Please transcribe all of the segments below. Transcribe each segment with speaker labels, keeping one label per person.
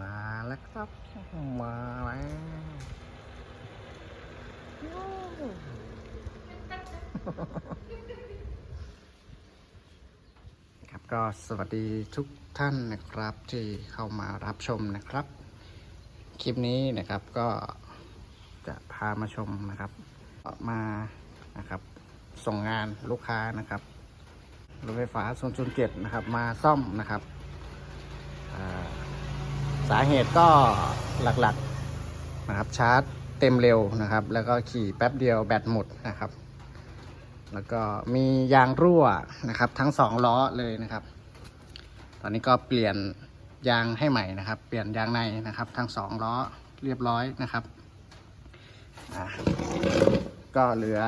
Speaker 1: มาแล้วครับ มาแล้วครับก็สวัสดีทุกท่านนะครับที่เข้ามารับชมนะครับ คลิปนี้นะครับก็จะพามาชมนะครับมานะครับ ส่งงานลูกค้านะครับรถไฟฟ้า007นะครับ มาซ่อมนะครับอ่า สาเหตุก็หลักๆนะครับชาร์จเต็มเร็วนะครับ แล้วก็ขี่แป๊บเดียวแบตหมดนะครับ แล้วก็มียางรั่วนะครับ ทั้งสองล้อเลยนะครับ ตอนนี้ก็เปลี่ยนยางให้ใหม่นะครับ เปลี่ยนยางในนะครับ ทั้งสองล้อเรียบร้อยนะครับก็เหลือ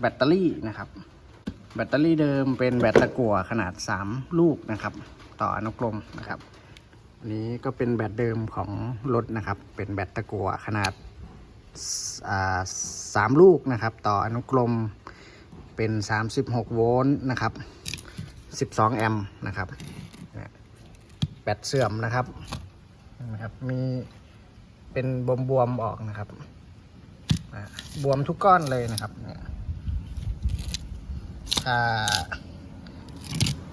Speaker 1: แบตเตอรี่นะครับ แบตเตอรี่เดิมเป็นแบตตะกั่วขนาด 3 ลูกนะครับ ต่ออนุกรมนะครับ นี้ก็เป็นแบตเดิมของรถนะครับ เป็นแบตตะกั่วขนาดสามลูกนะครับ ต่ออนุกรมเป็น 36 โวลต์นะครับ 12 แอมป์นะครับแบตเสื่อมนะครับนะครับ มีเป็นบวมๆออกนะครับบวมทุกก้อนเลยนะครับถ้า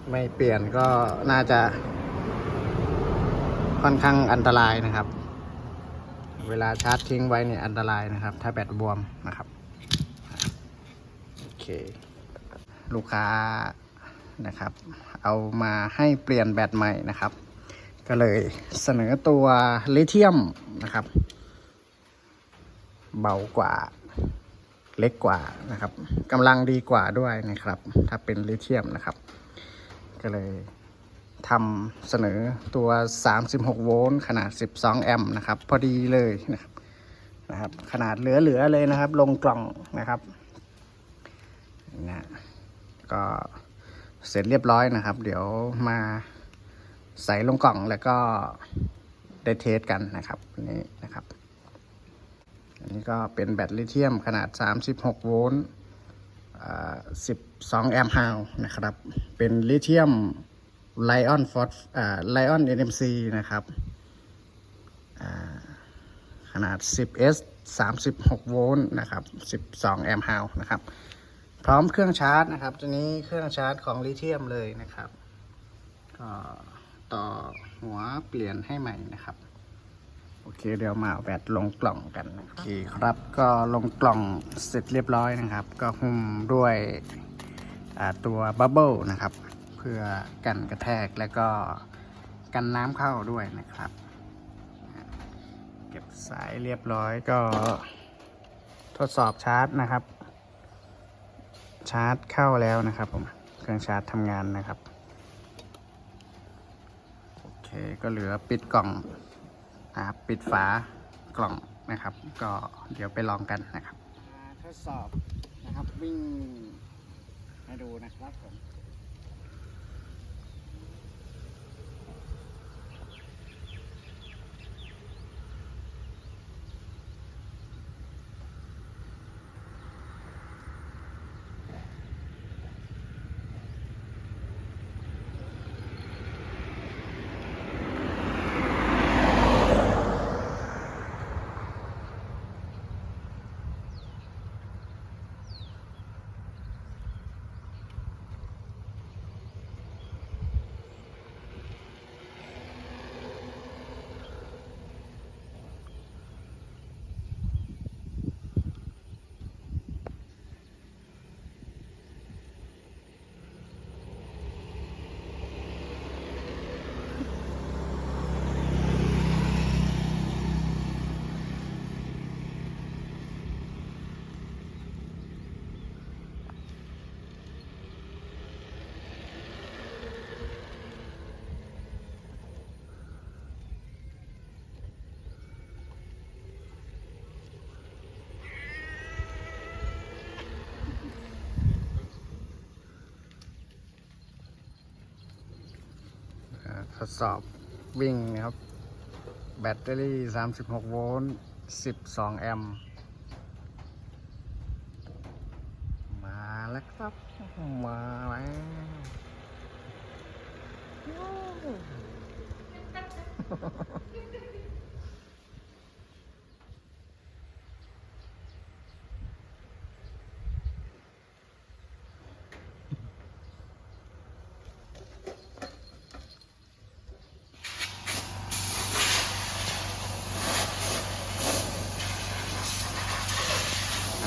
Speaker 1: ไม่เปลี่ยนก็น่าจะ ค่อนข้างอันตรายนะครับ เวลาชาร์จทิ้งไว้เนี่ยอันตรายนะครับ ถ้าแบตบวมนะครับโอเค ลูกค้านะครับ เอามาให้เปลี่ยนแบตใหม่นะครับ ก็เลยเสนอตัวลิเธียมนะครับ เบากว่าเล็กกว่านะครับกำลังดีกว่าด้วยนะครับ ถ้าเป็นลิเธียมนะครับ ก็เลย ทำเสนอตัว 36 โวลต์ขนาด 12 แอมป์นะครับ พอดีเลยนะครับนะรบขนาดเหลือ ๆ เลยนะครับ ลงกล่องนะครับนะก็เสร็จเรียบร้อยนะครับ เดี๋ยวมาใส่ลงกล่องแล้วก็ได้เทสกันนะครับวันนี้นะครับอันนี้ก็เป็นแบตลิเธียมขนาด 36 โวลต์12 แอมป์ฮาวนะครับ เป็นลิเธียม ไลออนฟอสอ่าไลออน NMC นเอ็มซีนะครับอ่าขนาด 10S 36 โวลต์นะครับ 12 แอมป์ฮาวนะครับ พร้อมเครื่องชาร์จนะครับตัวนี้เครื่องชาร์จของลิเธียมเลยนะครับก็ต่อหัวเปลี่ยนให้ใหม่นะครับ โอเคเดี๋ยวมาแบตลงกล่องกันโอเคครับก็ลงกล่องเสร็จเรียบร้อยนะครับ ก็หุ้มด้วยตัวบับเบิลนะครับ พื่อกันกระแทกแล้วก็กันน้ำเข้าด้วยนะครับ เก็บสายเรียบร้อยก็ทดสอบชาร์จนะครับ ชาร์จเข้าแล้วนะครับผมเครื่องชาร์จทำงานนะครับโอเคก็เหลือปิดกล่องนะครับปิดฝากล่องนะครับ ก็เดี๋ยวไปลองกันนะครับทดสอบนะครับวิ่งให้ดูนะครับผม ทดสอบวิ่งนะครับ แบตเตอรี่ 36 โวลต์ 12 แอมป์ มาแล้วครับ มาแล้วท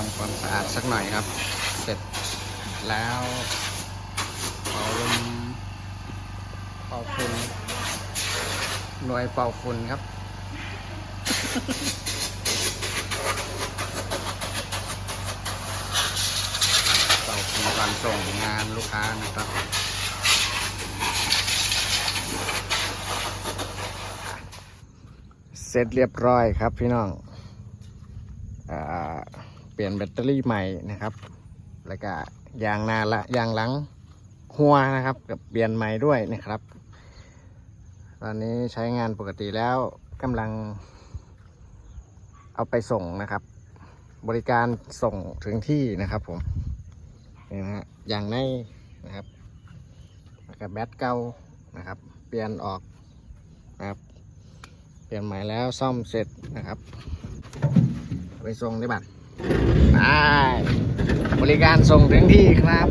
Speaker 1: ำความสะอาดสักหน่อยครับ เสร็จแล้วเป่าลมเป่าฝุ่นหน่วยเป่าฝุ่นครับเป่าฝุ่นก่อนส่งงานลูกค้านะครับเสร็จเรียบร้อยครับพี่น้อง เปลี่ยนแบตเตอรี่ใหม่นะครับ แล้วก็ยางหน้าละยางหลังหัวนะครับกับเปลี่ยนใหม่ด้วยนะครับ ตอนนี้ใช้งานปกติแล้วกำลัง เอาไปส่งนะครับ บริการส่งถึงที่นะครับผมนี่นะฮะยางในนะครับแล้วก็แบตเก่านะครับ เปลี่ยนออกนะครับ เปลี่ยนใหม่แล้วซ่อมเสร็จนะครับ ไปส่งได้บัตร ได้บริการส่งถึงที่ครับ